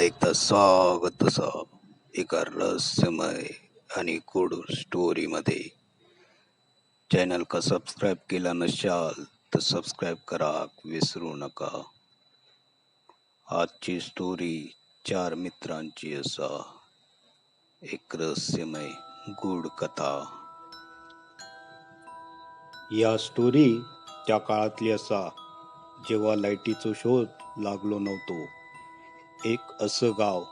एकदा स्वागत असं एका रहस्यमय आणि गुड स्टोरीमध्ये चॅनल का सबस्क्राईब केला नसाल तर सबस्क्राईब करा विसरू नका. आजची स्टोरी चार मित्रांची असा एक रहस्यमय गूढ कथा. या स्टोरी त्या काळातली असा जेव्हा लाईटीचा शोध लागलो नव्हतो. एक असं गाव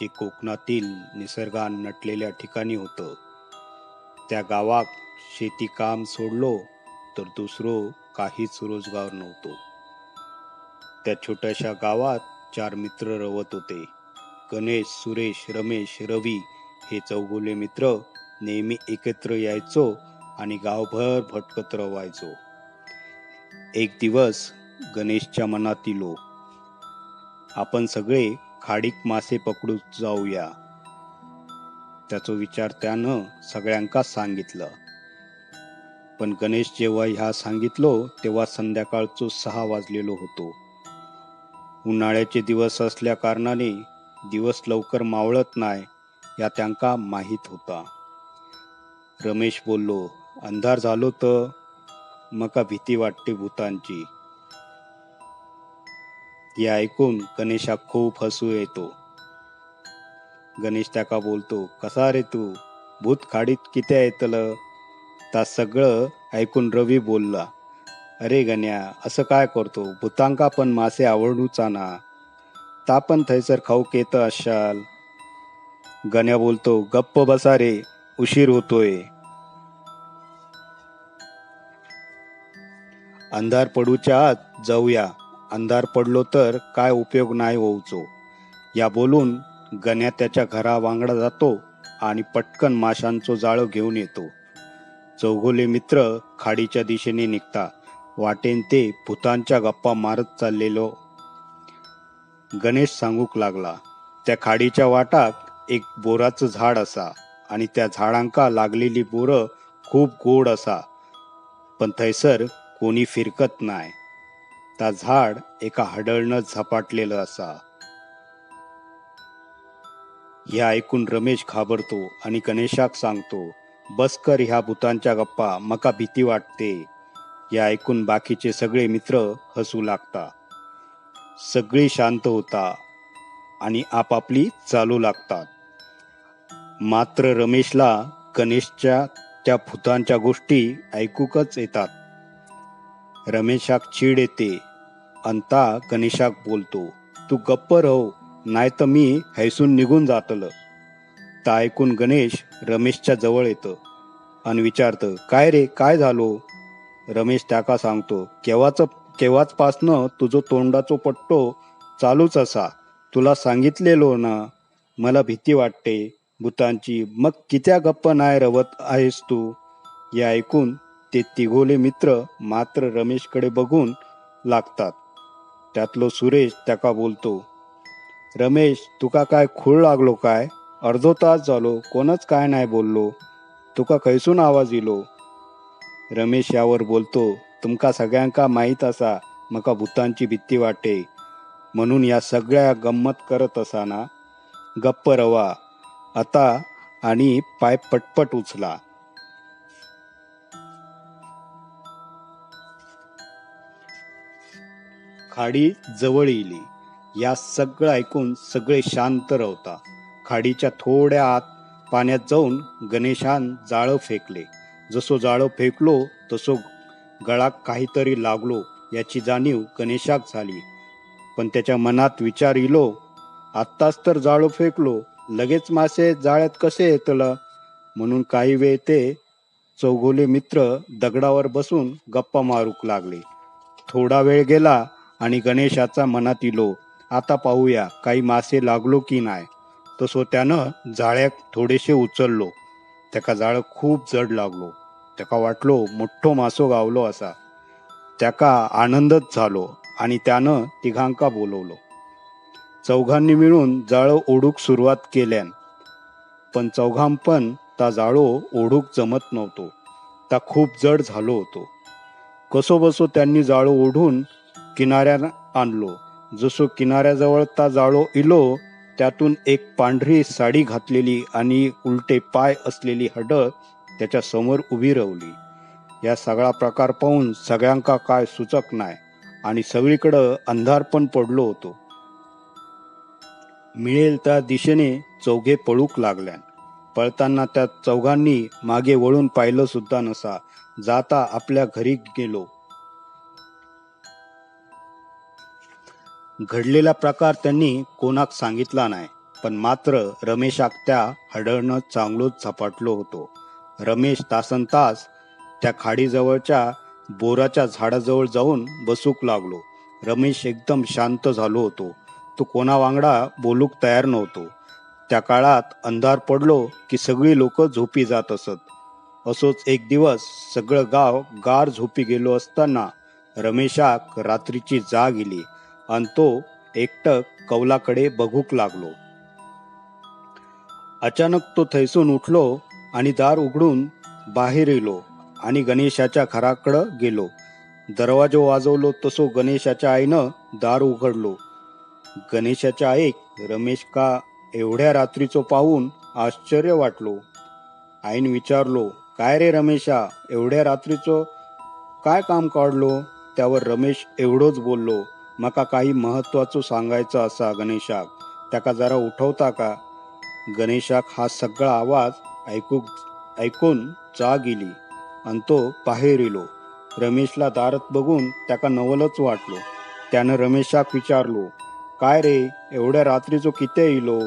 जे कोकणातील निसर्गान नटलेल्या ठिकाणी होतं. त्या गावात शेती काम सोडलो तर दुसरं काहीच रोजगार नव्हतो. त्या छोट्याशा गावात चार मित्र रवत होते. गणेश सुरेश रमेश रवी हे चौगुले मित्र नेहमी एकत्र यायचो आणि गावभर भटकत रवायचो. एक दिवस गणेशच्या मनात इलो आपण सगळे खाडीक मासे पकडू जाऊया. त्याचा विचार त्यानं सगळ्यांका सांगितलं. पण गणेश जेव्हा ह्या सांगितलो तेव्हा संध्याकाळचो सहा वाजलेलो होतो. उन्हाळ्याचे दिवस असल्या कारणाने दिवस लवकर मावळत नाही या त्यांका माहीत होता. रमेश बोललो अंधार झालो तर मका भीती वाटते भूतांची. हे ऐकून गणेशा खूप हसू येतो. गणेश त्याका बोलतो कसा रे तू? भूत खाडीत किती येतलं? ता सगळं ऐकून रवी बोलला अरे गण्या असं काय करतो? भूतांका पण मासे आवडूचा ना. ता पण थैसर खाऊक येत असाल गण्या बोलतो गप्प बसा रे उशीर होतोय. अंधार पडूच्या आत जाऊया. अंधार पडलो तर काय उपयोग नाही होऊचो. या बोलून गण्या त्याच्या घरा वांगडा जातो आणि पटकन माशांचो जाळं घेऊन येतो. चौघोले मित्र खाडीच्या दिशेने निघता. वाटेन ते भूतांच्या गप्पा मारत चाललेलो. गणेश सांगूक लागला त्या खाडीच्या वाटाक एक बोराचं झाड असा आणि त्या झाडांका लागलेली बोरं खूप गोड असा. पण थैसर कोणी फिरकत नाही ता झाड एका हडळनं झपाटलेलं असा. हे ऐकून रमेश घाबरतो आणि गणेशाक सांगतो बस कर ह्या भूतांच्या गप्पा मका भीती वाटते. हे ऐकून बाकीचे सगळे मित्र हसू लागता. सगळी शांत होता आणि आपापली चालू लागतात. मात्र रमेशला गणेशच्या त्या भूतांच्या गोष्टी ऐकूकच येतात. रमेशाक चीड येते. अंता गणेशाक बोलतो तू गप्प रहो नाही तर मी हैसून निघून जातलं. ता ऐकून गणेश रमेशच्या जवळ येतं आणि विचारतं काय रे काय झालो? रमेश त्याका सांगतो केव्हाच केव्हाच पासनं तुझं तोंडाचो पट्टो चालूच असा तुला सांगितलेलो ना मला भीती वाटते भूतांची मग कित्या गप्प नाही रवत आहेस तू? हे ऐकून ते तिघोले मित्र मात्र रमेशकडे बघून लागतात. त्यातलो सुरेश त्याका बोलतो रमेश तुका काय खूळ लागलो काय? अर्धो तास झालो कोणच काय नाही बोललो. तुका खैसून आवाज इलो. रमेश यावर बोलतो तुमका सगळ्यांका माहीत असा मका भूतांची भीती वाटे. म्हणून या सगळ्या गंमत करत असाना. गप्प रवा. आता आणि पाय पटपट उचला. खाडी जवळ येली. या सगळं ऐकून सगळे शांत रवता. खाडीच्या थोड्या आत पाण्यात जाऊन गणेशान जाळं फेकले. जसो जाळं फेकलो तसो गळाक काहीतरी लागलो याची जाणीव गणेशाक झाली. पण त्याच्या मनात विचार इलो आत्ताच तर जाळं फेकलो लगेच मासे जाळ्यात कसे येतलं? म्हणून काही वेळ ते चौघोले मित्र दगडावर बसून गप्पा मारूक लागले. थोडा वेळ गेला आणि गणेशाचा मनात इलो आता पाहूया काही मासे लागलो की नाही तसो त्यानं जाळ्याक थोडेसे उचललो. त्याका जाळं खूप जड लागलो. त्याका वाटलो मोठ्ठो मासो गावलो असा. त्याका आनंदच झालो आणि त्यानं तिघांका बोलवलो. चौघांनी मिळून जाळं ओढूक सुरुवात केल्यान. पण चौघां पण ता जाळो ओढूक जमत नव्हतो. ता खूप जड झालो होतो. कसो बसो त्यांनी जाळो ओढून किनाऱ्यानं आणलो. जसो किनाऱ्याजवळ ता जाळो इलो त्यातून एक पांढरी साडी घातलेली आणि उलटे पाय असलेली हडळ त्याच्यासमोर उभी रवली. या सगळा प्रकार पाहून सगळ्यांका काय सुचक नाही आणि सगळीकडं अंधार पण पडलो होतो. मिळेल त्या दिशेने चौघे पळूक लागल्यान. पळताना त्या चौघांनी मागे वळून पाहिलं सुद्धा नसा. जाता आपल्या घरी गेलो. घडलेला प्रकार त्यांनी कोणाक सांगितला नाही पण मात्र रमेशाक त्या हडळणं चांगलोच झपाटलो होतो. रमेश तासन तास त्या खाडीजवळच्या बोराच्या झाडाजवळ जाऊन बसूक लागलो. रमेश एकदम शांत झालो होतो. तो कोणावांगडा बोलूक तयार नव्हतो. त्या काळात अंधार पडलो की सगळी लोक झोपी जात असत. असोच एक दिवस सगळं गाव गार झोपी गेलो असताना रमेशाक रात्रीची जाग गेली आणि तो एकटक कौलाकडे बघूक लागलो. अचानक तो थैसून उठलो आणि दार उघडून बाहेर येलो आणि गणेशाच्या घराकडं गेलो. दरवाजो वाजवलो तसो गणेशाच्या आईनं दार उघडलो. गणेशाच्या आईक रमेश का एवढ्या रात्रीचो पाहून आश्चर्य वाटलो. आईन विचारलो काय रे रमेशा एवढ्या रात्रीचं काय काम काढलो? त्यावर रमेश एवढोच बोललो माका काही महत्वाचं सांगायचं असा गणेशाक. त्याका जरा उठवता का? गणेशाक हा सगळा आवाज ऐकू ऐकून जा गेली आणि तो बाहेर येलो रमेशला दारात बघून त्याका नवलच वाटलो. त्यानं रमेशाक विचारलो काय रे एवढ्या रात्रीचो किती येलो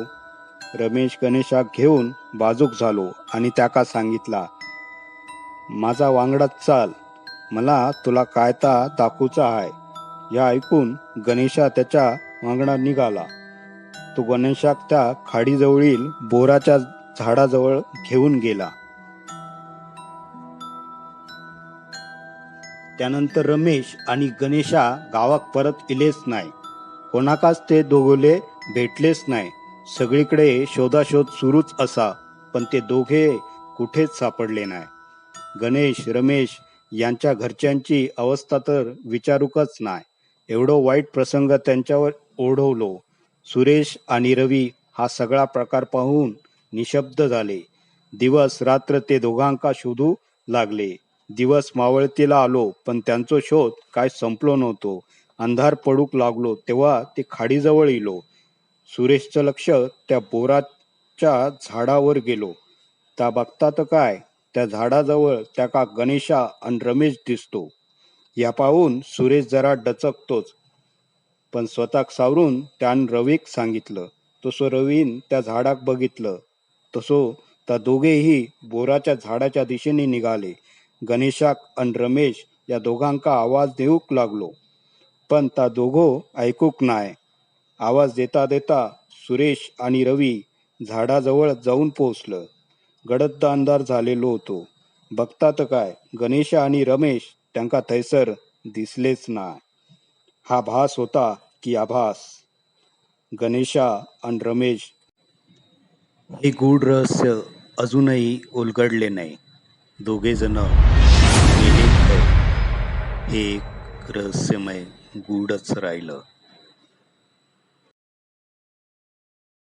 रमेश गणेशाक घेऊन बाजूक झालो आणि त्याका सांगितला माझा वांगडाच चाल. मला तुला काय ता आहे या ऐकून गणेशा त्याच्या वांगडा निघाला. तो गणेशाक त्या खाडीजवळील बोराच्या झाडाजवळ घेऊन गेला. त्यानंतर रमेश आणि गणेशा गावात परत इलेच नाही कोणाकाच ते दोघले भेटलेच नाही सगळीकडे शोधाशोध सुरूच असा पण ते दोघे कुठेच सापडले नाही गणेश रमेश यांच्या घरच्यांची अवस्था तर विचारूकच नाही एवढं वाईट प्रसंग त्यांच्यावर ओढवलो. सुरेश आणि रवी हा सगळा प्रकार पाहून निशब्द झाले. दिवस रात्र ते दोघांका शोधू लागले. दिवस मावळतीला आलो पण त्यांचा शोध काय संपलो नव्हतो. अंधार पडूक लागलो तेव्हा ते खाडीजवळ इलो. सुरेशचं लक्ष त्या बोराच्या झाडावर गेलो. त्या बघतात काय? त्या झाडाजवळ त्याका गणेशा आणि रमेश दिसतो. या पाहून सुरेश जरा डचकतोच. पण स्वतःक सावरून त्यान रवीक सांगितलं. तसो रवीन त्या झाडाक बघितलं. तसो त्या दोघेही बोराच्या झाडाच्या दिशेने निघाले. गणेशाक आणि रमेश या दोघांका आवाज देऊक लागलो. पण त्या दोघो ऐकूक नाय. आवाज देता देता सुरेश आणि रवी झाडाजवळ जाऊन पोहोचलं. गडद अंधार झालेलो होतो. बघतात काय गणेश आणि रमेश त्यांका थैसर दिसलेच ना. हा भास होता की आभास. गणेशा आणि रमेश. हे गूढ रहस्य अजूनही उलगडले नाही. दोघे जण हे एक रहस्यमय गूढच राहिलं.